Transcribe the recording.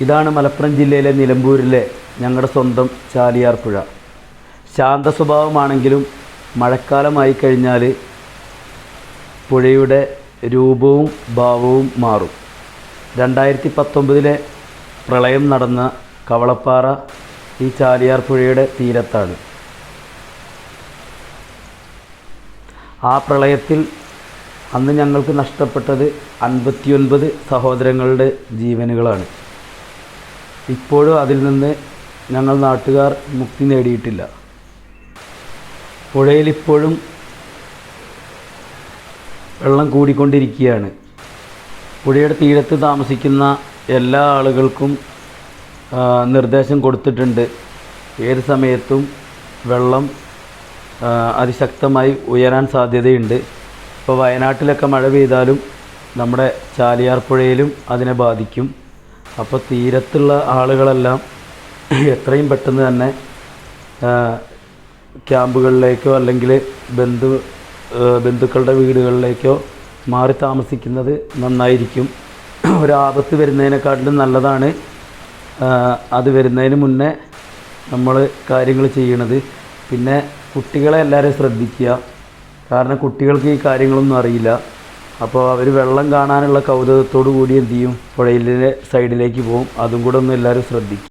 ഇതാണ് മലപ്പുറം ജില്ലയിലെ നിലമ്പൂരിലെ ഞങ്ങളുടെ സ്വന്തം ചാലിയാർ പുഴ. ശാന്ത സ്വഭാവമാണെങ്കിലും മഴക്കാലമായി കഴിഞ്ഞാൽ പുഴയുടെ രൂപവും ഭാവവും മാറും. രണ്ടായിരത്തി പത്തൊമ്പതിലെ പ്രളയം നടന്ന കവളപ്പാറ ഈ ചാലിയാർ പുഴയുടെ തീരത്താണ്. ആ പ്രളയത്തിൽ അന്ന് ഞങ്ങൾക്ക് നഷ്ടപ്പെട്ടത് അൻപത്തിയൊൻപത് സഹോദരങ്ങളുടെ ജീവനുകളാണ്. ഇപ്പോഴും അതിൽ നിന്ന് ഞങ്ങൾ നാട്ടുകാർ മുക്തി നേടിയിട്ടില്ല. പുഴയിലിപ്പോഴും വെള്ളം കൂടിക്കൊണ്ടിരിക്കുകയാണ്. പുഴയുടെ തീരത്ത് താമസിക്കുന്ന എല്ലാ ആളുകൾക്കും നിർദ്ദേശം കൊടുത്തിട്ടുണ്ട്. ഏത് സമയത്തും വെള്ളം അതിശക്തമായി ഉയരാൻ സാധ്യതയുണ്ട്. ഇപ്പോൾ വയനാട്ടിലൊക്കെ മഴ പെയ്താലും നമ്മുടെ ചാലിയാർ പുഴയിലും അതിനെ ബാധിക്കും. അപ്പോൾ തീരത്തുള്ള ആളുകളെല്ലാം എത്രയും പെട്ടെന്ന് തന്നെ ക്യാമ്പുകളിലേക്കോ അല്ലെങ്കിൽ ബന്ധു ബന്ധുക്കളുടെ വീടുകളിലേക്കോ മാറി താമസിക്കുന്നത് നന്നായിരിക്കും. ഒരാപത്ത് വരുന്നതിനെക്കാട്ടിലും നല്ലതാണ് അത് വരുന്നതിന് മുന്നേ നമ്മൾ കാര്യങ്ങൾ ചെയ്യണത്. പിന്നെ കുട്ടികളെ എല്ലാവരും ശ്രദ്ധിക്കുക. കാരണം കുട്ടികൾക്ക് ഈ കാര്യങ്ങളൊന്നും അറിയില്ല. അപ്പോൾ അവർ വെള്ളം കാണാനുള്ള കൗതുകത്തോടു കൂടി എന്ത് ചെയ്യും പുഴയിലെ സൈഡിലേക്ക് പോകും. അതും കൂടെ ഒന്ന് എല്ലാവരും ശ്രദ്ധിക്കും.